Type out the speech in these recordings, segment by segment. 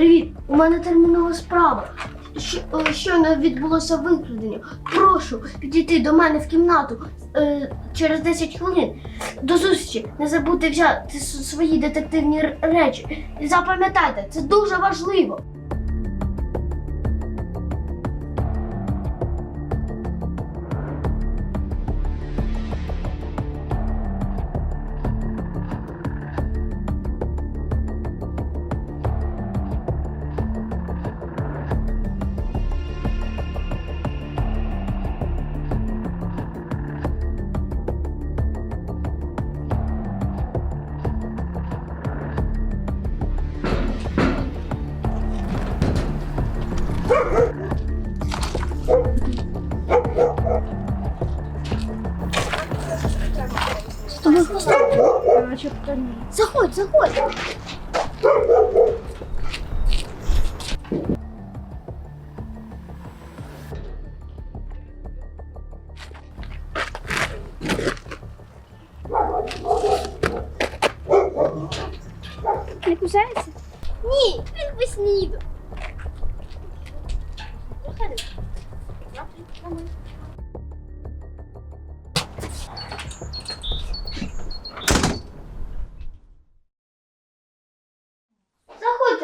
Привіт! У мене термінова справа. Що- е, Щойно відбулося викрадення. Прошу підійти до мене в кімнату е, через 10 хвилин. До зустрічі. Не забудьте взяти свої детективні речі. Запам'ятайте, це дуже важливо. Заходь, заходь. Не кусається? Ні, він поснідав.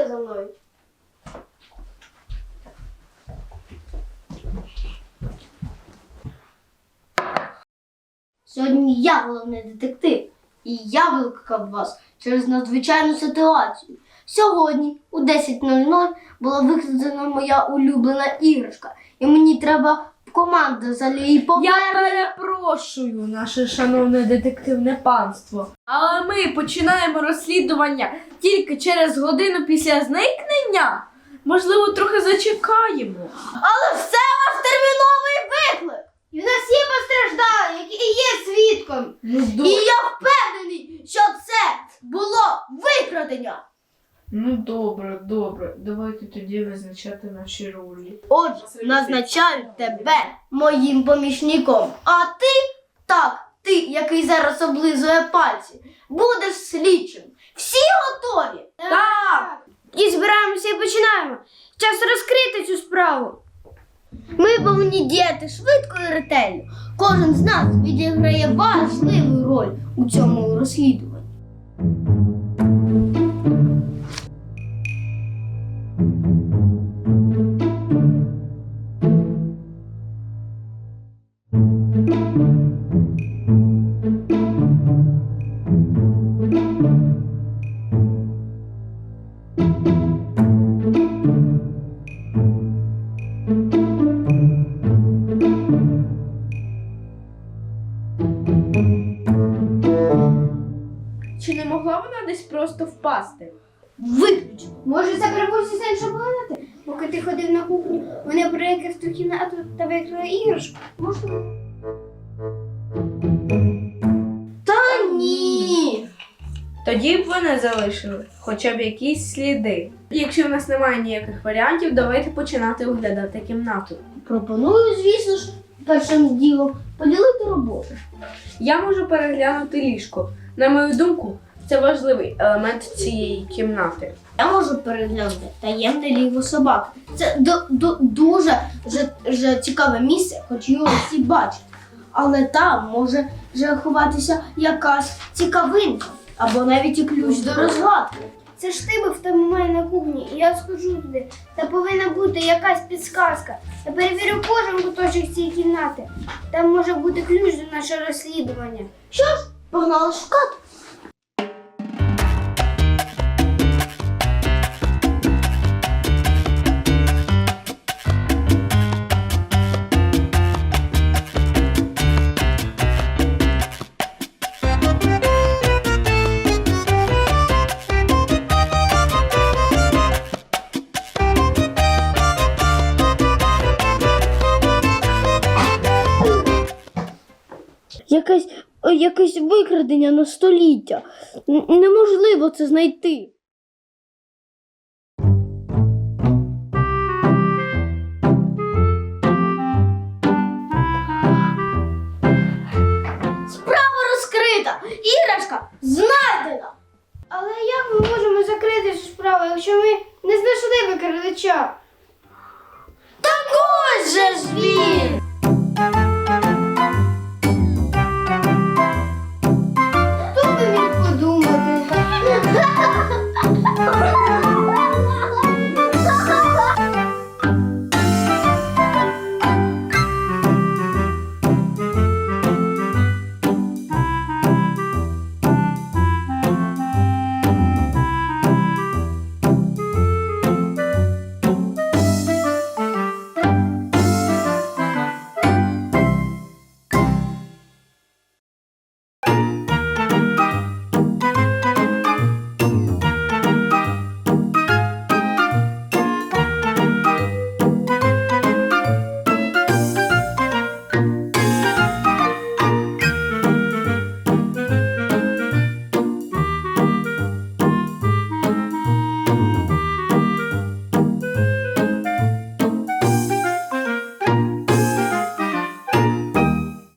Заходьте за мною. Сьогодні я головний детектив, і я викликав вас через надзвичайну ситуацію. Сьогодні у 10.00 була викрадена моя улюблена іграшка, і мені треба команда за її Я перепрошую, наше шановне детективне панство. Але ми починаємо розслідування тільки через годину після зникнення. Можливо, трохи зачекаємо. Але все ваш терміновий виклик! І в нас є постраждалі, які є свідком. Ну, І я впевнений, що це було викрадення. Ну добре, добре. Давайте тоді визначати наші ролі. Отже, назначаю тебе моїм помічником. А ти, так, ти, який зараз облизує пальці, будеш слідчим. Всі готові? Так! І збираємося і починаємо. Час розкрити цю справу. Ми повинні діяти швидко і ретельно. Кожен з нас відіграє важливу роль у цьому розслідуванні. Могла вона десь просто впасти? Виключно. Може, це перебувся з іншої планети? Поки ти ходив на кухню, вони проїхав в ту кімнату та викрили іграшку. Можливо. Та ні. Тоді б вони залишили хоча б якісь сліди. Якщо в нас немає ніяких варіантів, давайте починати оглядати кімнату. Пропоную, звісно ж, першим ділом поділити роботу. Я можу переглянути ліжко. На мою думку, це важливий елемент цієї кімнати. Я можу переглянути таємне ліво собак. Це ду- ду- дуже вже, вже цікаве місце, хоч його всі бачать. Але там може вже ховатися якась цікавинка або навіть і ключ до розгадки. Це ж ти був там мене на кухні, і я схожу туди. Та повинна бути якась підсказка. Я перевірю кожен куточок цієї кімнати. Там може бути ключ до нашого розслідування. Що ж, погнали шукати. Якесь, якесь викрадення на століття. Неможливо це знайти. Справа розкрита! Іграшка знайдена! Але як ми можемо закрити цю справу, тому що ми не знайшли викрадача. Так ось же ж він!